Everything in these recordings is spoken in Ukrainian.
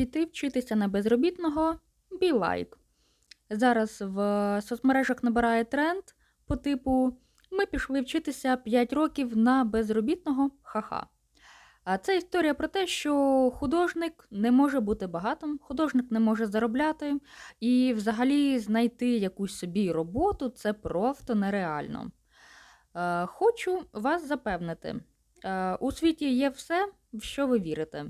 піти вчитися на безробітного be like. Зараз в соцмережах набирає тренд по типу ми пішли вчитися 5 років на безробітного ха-ха. А це історія про те, що художник не може бути багатим, художник не може заробляти, і взагалі знайти якусь собі роботу це просто нереально. Е, Хочу вас запевнити, е, у світі є все, в що ви вірите.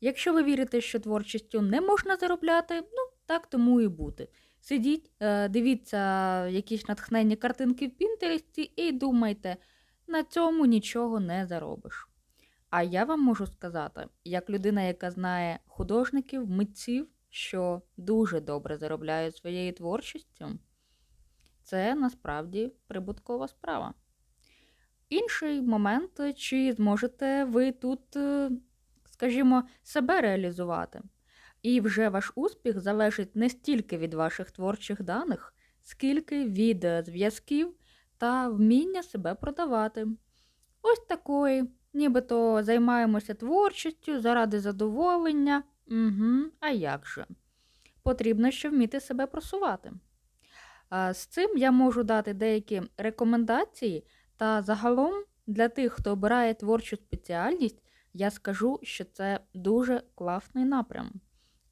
Якщо ви вірите, що творчістю не можна заробляти, ну так тому і бути. Сидіть, е, дивіться якісь натхненні картинки в Пінтересті і думайте, на цьому нічого не заробиш. А я вам можу сказати, як людина, яка знає художників, митців, що дуже добре заробляють своєю творчістю, це насправді прибуткова справа. Інший момент, чи зможете ви тут, е, скажімо, себе реалізувати. І вже ваш успіх залежить не стільки від ваших творчих даних, скільки від е, зв'язків та вміння себе продавати. Ось такої, нібито займаємося творчістю заради задоволення. Угу, а як же? Потрібно ще вміти себе просувати. З цим я можу дати деякі рекомендації, та загалом для тих, хто обирає творчу спеціальність, я скажу, що це дуже класний напрям.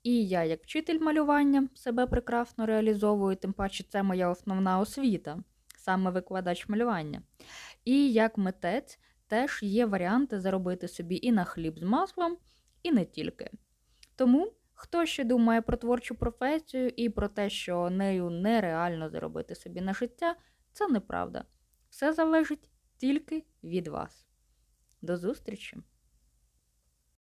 І я, як вчитель малювання, себе прекрасно реалізовую, тим паче це моя основна освіта, саме викладач малювання. І як митець теж є варіанти заробити собі і на хліб з маслом, і не тільки. Тому, хто ще думає про творчу професію і про те, що нею нереально заробити собі на життя, це неправда. Все залежить тільки від вас. До зустрічі!